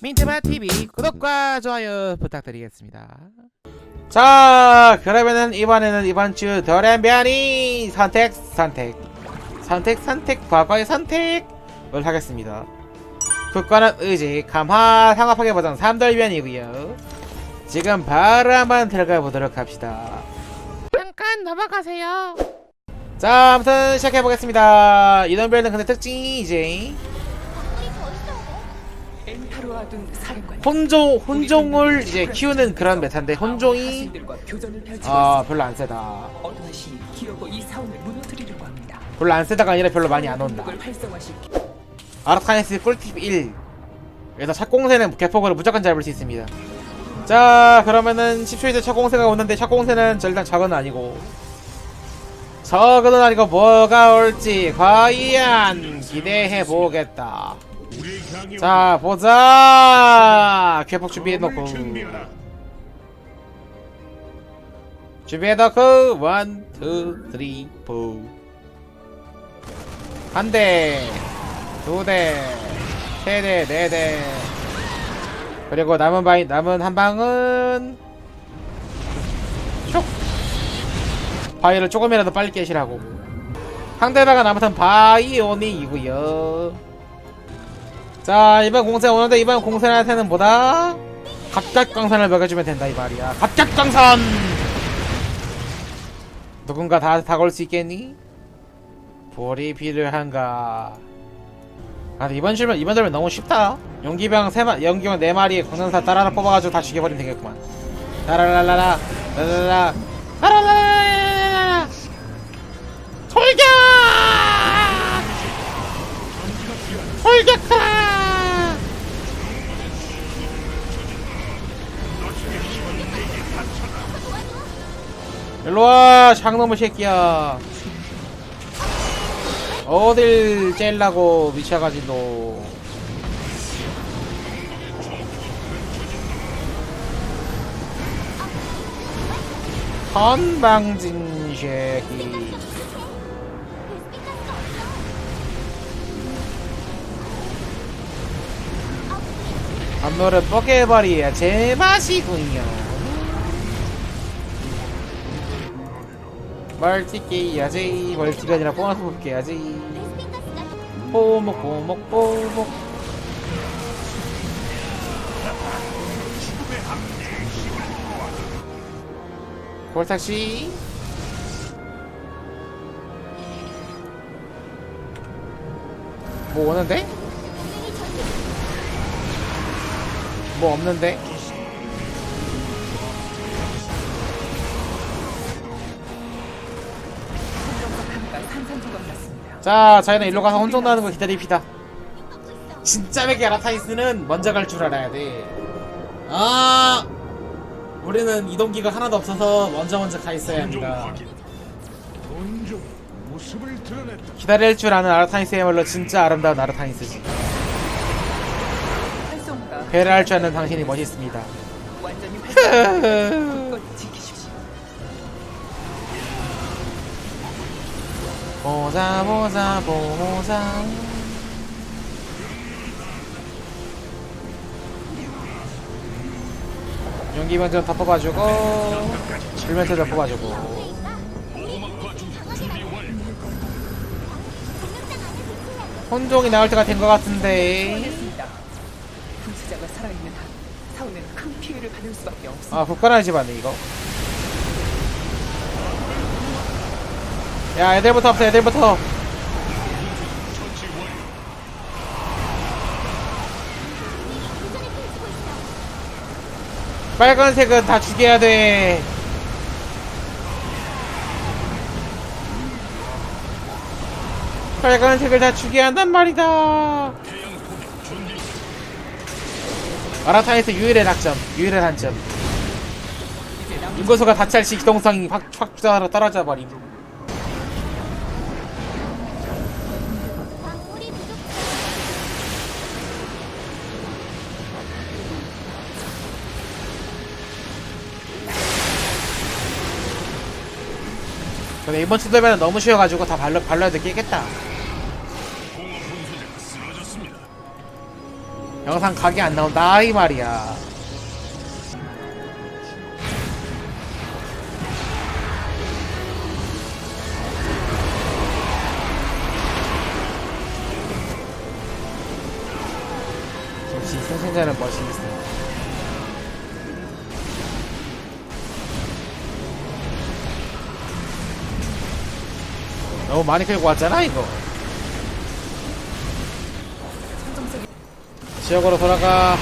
민트마 TV 구독과 좋아요 부탁드리겠습니다. 자, 그러면은 이번에는 이번 주 더랜변이 선택 선택 선택 선택 과거의 선택을 하겠습니다. 국가는 의지 감화 상업하게 버전 3돌변이고요. 지금 바로 한번 들어가 보도록 합시다. 잠깐 넘어가세요. 자, 아무튼 시작해 보겠습니다. 이동별은 근데 특징이 이제 혼종 혼종을 이제 키우는 그런 메타인데 혼종이 아. 별로 안 세다. 별로 안 세다가 아니라 별로 많이 안 온다. 아르타니스 꿀팁 1 그래서 착공새는 개폭으로 무조건 잡을 수 있습니다 자 그러면은 10초 이제 착공새가 오는데 착공새는 저 일단 적은 아니고 적은 아니고 뭐가 올지 과연 기대해 보겠다 자 보자 개폭 준비해놓고 준비해놓고 원, 투, 쓰리, 포 한대 두 대, 세 대, 네 대. 그리고 남은 바이 남은 한 방은 촉. 바위를 조금이라도 빨리 깨시라고. 상대방은 아무튼 바이오닉이고요. 자 이번 공세 오는데 이번 공세한테는 뭐다? 갑작광선을 먹여주면 된다 이 말이야. 갑작광선. 누군가 다 다 걸 수 있겠니? 볼이 필요한가? 아 이번 실면 이번 들면 너무 쉽다. 연기병 세 마, 연기병 네 마리에 광전사 따라라 뽑아가지고 다 죽여버리면 되겠구만. 따라라라라, 라라라, 따라라라라라. 돌격! 돌격하! 일로와, 장놈의 새끼야. 어딜 째려고 미쳐가지고 건방진 새끼. 안노를 뻐개버리야. 제맛이군요 멀티 깨야지 멀티가 아니라 보너스 뽑 깨야지 뽀목 뽀목 뽀목 골탁시 뭐 오는데? 뭐 없는데? 자, 저희는 일로 가서 혼종 나는 거 기다립시다. 진짜 맥이 아라타이스는 먼저 갈 줄 알아야 돼. 아, 우리는 이동기가 하나도 없어서 먼저 먼저 가 있어야 합니다. 기다릴 줄 아는 아라타이스야말로 진짜 아름다운 아라타이스지. 배를 할 줄 아는 당신이 멋있습니다. 보자 보자 보자. 용기면 좀더 뽑아주고 불면서 좀 뽑아주고 혼종이 나올 때가 된 것 같은데 했습니다. 분수자가 살아있는 한 사원은 큰 피해를 받을 수밖에 없습니다. 아 국가라는 집안네 이거 야 애들부터 없어 애들부터. 빨간색은 다 죽여야 돼. 빨간색을 다 죽여야 한단 말이다. 아라타에서 유일의 낙점 유일의 단점. 인구수가 다찰 시 기동성이 확, 확 버림. 근데 이번 주도면은 너무 쉬워가지고 다 발로 발로해도 깨겠다. 영상 각이 안 나온다. 이 말이야. 역시 생생자는 멋이 있어 너무 많이 끌고 왔잖아 이거 지역으로 돌아가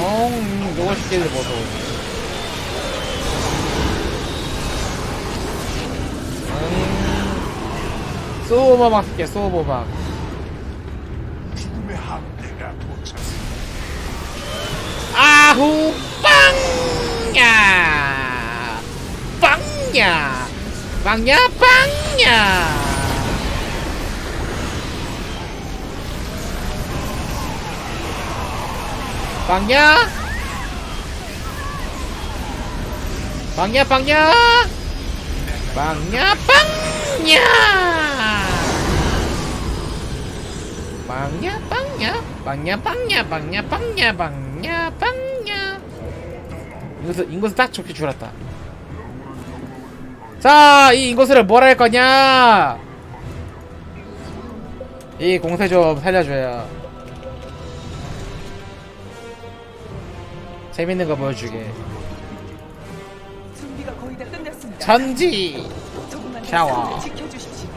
어, 누가 쉽게를 보소. 음, 소보막 쓸게, 소보막. 아후, 빵야! 빵야! 빵야, 빵야! 빵야? 빵야, 빵야! 빵야, 빵야! 빵야, 빵야! 빵야, 빵야, 빵야, 빵야, 빵야, 빵야! 인구수, 인구수 딱 좋게 줄었다. 자, 이 인구수를 뭘할 거냐? 이 공세 좀 살려줘요. 재밌는 거 보여주게. 준비가 거의 다 끝났습니다. 전지! 조금만 더 샤워. 지켜주십시오.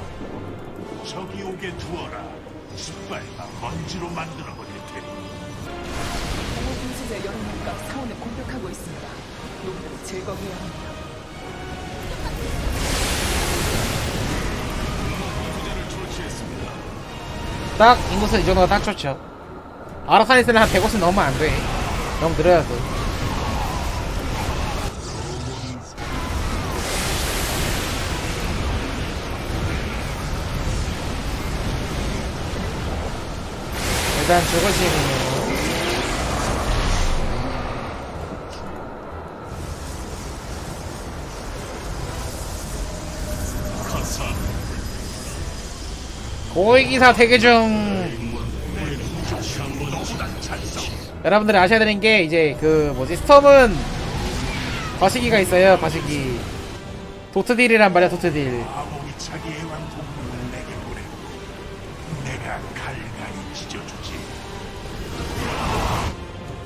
저기 오게 두어라. 짓밟아 먼지로 만들어 분쇄자 여러 명과 사원을 공격하고 있습니다. 놈들을 제거해야 합니다. 딱 인구수 이 정도가 딱 좋죠. 아라카니스는 한 150 넘으면 안 돼. 너무 늘어야 돼. 일단 죽으시군 고위기사 대기 중. 여러분들이 아셔야 되는 게 이제 그 뭐지 스톰은 거시기가 있어요. 거시기. 도트딜이란 말이야. 도트딜.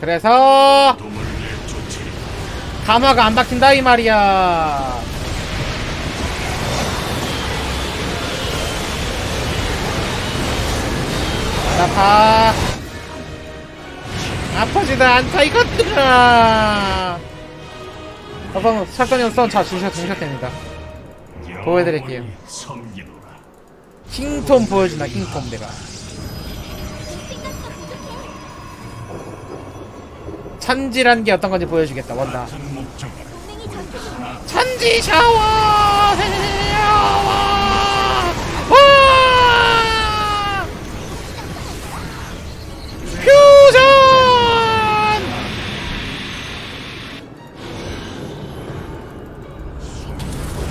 그래서. 감화가 안 박힌다 이 말이야. 아파. 아파지도 않다 이것들아. 어서 샷건이 선 자, 주셔 주셔도 됩니다. 보여드릴게요. 킹톰 보여준다 킹톰 내가. 찬지란 게 어떤 건지 보여주겠다 원다. 천지 샤워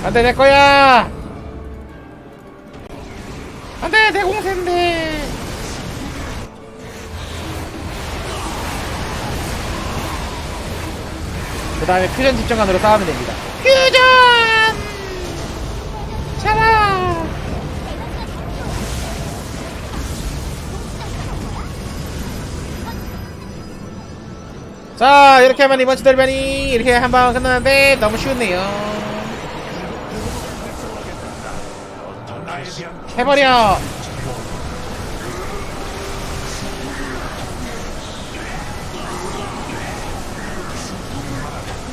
안돼 내 거야. 안돼 내 공세인데. 그 다음에 퓨전 집정관으로 싸우면 됩니다. 퓨전! 샤워 자 이렇게 하면 이번 주돌변이 이렇게 한 방 끝났는데 너무 쉬웠네요 해버려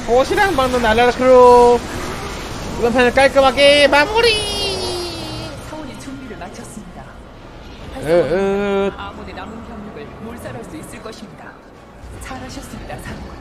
도시락 먹는 알라라 크루 이번 편을 깔끔하게 마무리 사원이 준비를 마쳤습니다. 으 으 아몬의 남은 병력을 몰살할 수 있을 것입니다. 잘하셨습니다, 사원.